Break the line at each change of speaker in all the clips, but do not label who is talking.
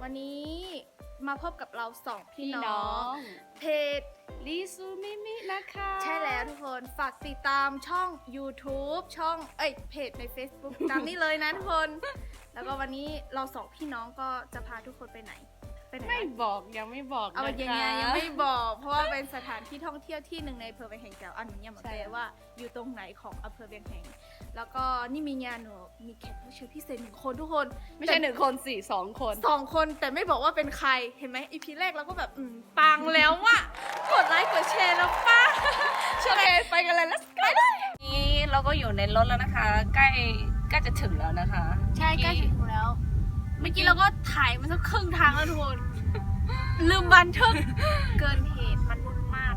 วันนี้มาพบกับเราสองพี่น้อ
ง
เพจ
ลิซูมิมินะคะ
ใช่แล้วทุกคน ฝากติดตามช่อง YouTube ช่อง เอ้ย เพจใน Facebook ตามนี้เลยนะทุกคน แล้วก็วันนี้เราสองพี่น้องก็จะพาทุกคนไปไหน ไปไหน
ไม่
นะ
บอกยังไม่บอก
เอา
นะคะ
ยังไงยังไม่บอก เพราะว่าเป็นสถานที่ท่องเที่ยวที่หนึ่งในอำเภอเวียงแห่งแก้วอันนี้มา
ใช่
เปว่าอยู่ตรงไหนของอำเภอเวียงแห่ง แล้วก็นี่มีงานหนูมีแขกผู้เชิญพิเศษหนึ่งคนทุกคน
ไม่ใช่หนึ่งคนสี่สองคน
สองคนแต่ไม่บอกว่าเป็นใครเห็นไหมอีพีแรกเราก็แบบอืมปังแล้วว่ะกดไลค์กดแชร์แล้วป้า
โอเคไปกันเลย let's go นี่เราก็อยู่ในรถแล้วนะคะ ใกล้ใกล้จะถึงแล้วนะคะ
ใช่ใกล้ถึงแล้วเมื่อกี้เราก็ถ่ายมาสักครึ่งทางแล้วทุกคนลืมบันทึกเกินเหตุมันวุ่นมาก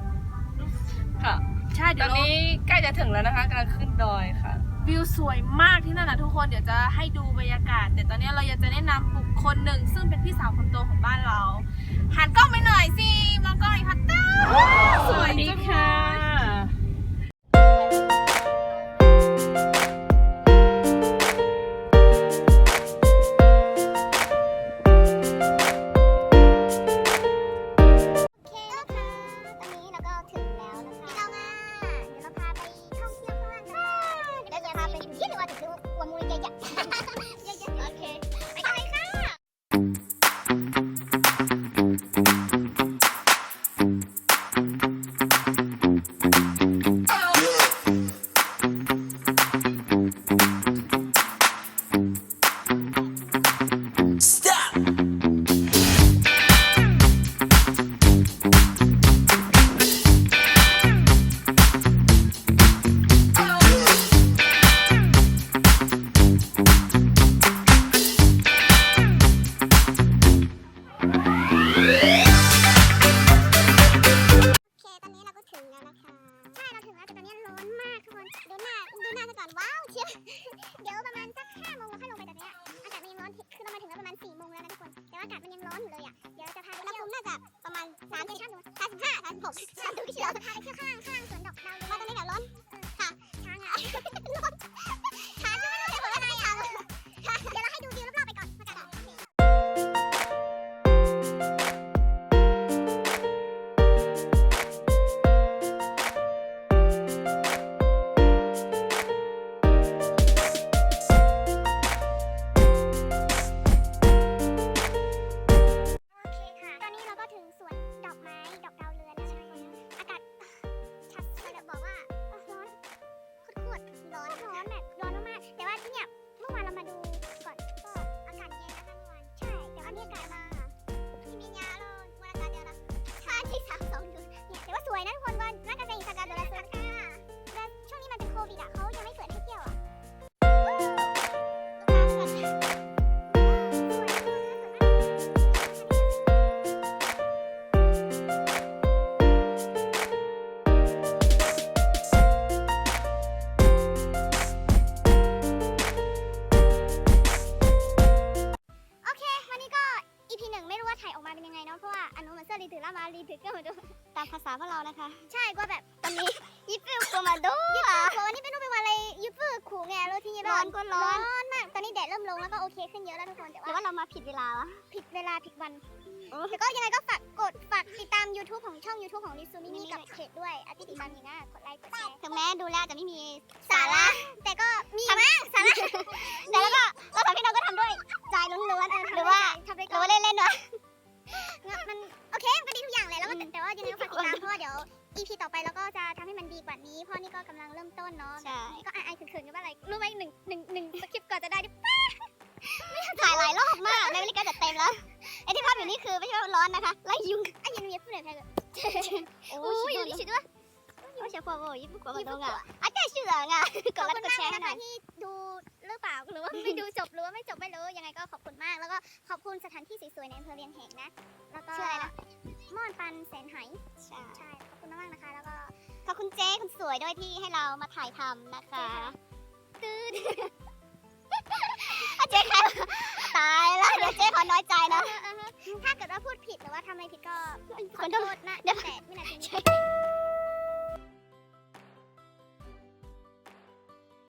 ค่ะ
ใช่
ต
เดี๋
อย
วนเรา
นี้ใกล้จะถึงแล้วนะคะกำลังขึ้นดอยค่ะ
วิวสวยมากที่นั่นนะทุกคนเดี๋ยวจะให้ดูบรรยากาศ แต่ตอนนี้เราอยากจะแนะนำบุคคลหนึ่ง ซึ่งเป็นพี่สาวคนโตของบ้านเรา หันกล้องไปหน่อยสิมองกล้องอีกพัตเตอร์สวยจังเลย
อากาศมันยังร้อนอยู่เลยอะ เดี๋ยวเราจะพาไปเที่ยวน่าจะประมาณสามสิบสามสิหนู ไงเนาะเพราะว่าอันนู้นมันเสื้อรีถือล่ามารีถือก็มาดูตามภาษาพวกเรานะคะ ใช่ก็แบบตอนนี้ยิปปี้ก็มาดูยิปปี้วันนี้เป็นรูปเป็นวันอะไรยิปปี้ขู่ไงเราที่นี่ร้อนก็ร้อนร้อนมากตอนนี้แดดเริ่มลงแล้วก็โอเคขึ้นเยอะแล้วทุกคนแต่ว่าเรามาผิดเวลาวะผิดเวลาผิดวันแต่ก็ยังไงก็ฝากกดฝากติดตาม YouTube ของช่อง YouTube ของลิซูมินี่กับเพจด้วยอาทิตย์ติดตามนีนะกดไลค์กดแชร์ถึงแม้ดูแล้วจะไม่มีสาระแต่ก็มีมากสาระแต่แล้วก็เราสองพี่น้อ นดีกว่านี้เพราะนี่ก็กำลังเริ่มต้นเนาะใช่ก็อายๆเขินๆกันว่าอะไรรู้ไหมหนึ่งหนึ่งหนึ่งสคริปต์ก่อนจะได้ดิถ่ายหลายรอบมากในวิลิกาจะเต็มแล้วไอ้ที่ภาพอยู่นี่คือไม่ใช่ว่าร้อนนะคะไล่ยุงไอ้ยุงเย็บผู้ใดแพ้เลยโอ้ยอยู่นี่ชิด้วยโอ้ยเชียวพอโอ้ยญี่ปุ่นกว่าตรงอะอาจารย์ชื่ออะไรอะกดไลค์กดแชร์ให้หน่อยที่ดูหรือเปล่าหรือว่าไม่ดูจบหรือว่าไม่จบไม่รู้ยังไงก็ขอบคุณมาก แล้วก็ขอบคุณสถานที่สวยๆในอำเภอเวียงแหงนะแล้วก็ชื่ออะไรนะม่อนปันแสนไหใช่ใช่ขอบคุณมากๆนะคะ สวยด้วยที่ให้เรามาถ่ายทำนะคะตื้นเจ๊ใครตายแล้วเดี๋ยวเจ๊ขอน้อยใจนะ ถ้าเกิดว่าพูดผิดหรือว่าทำอะไรผิดก็ขอโทษนะเดี๋ยวแต่วินาทีนี้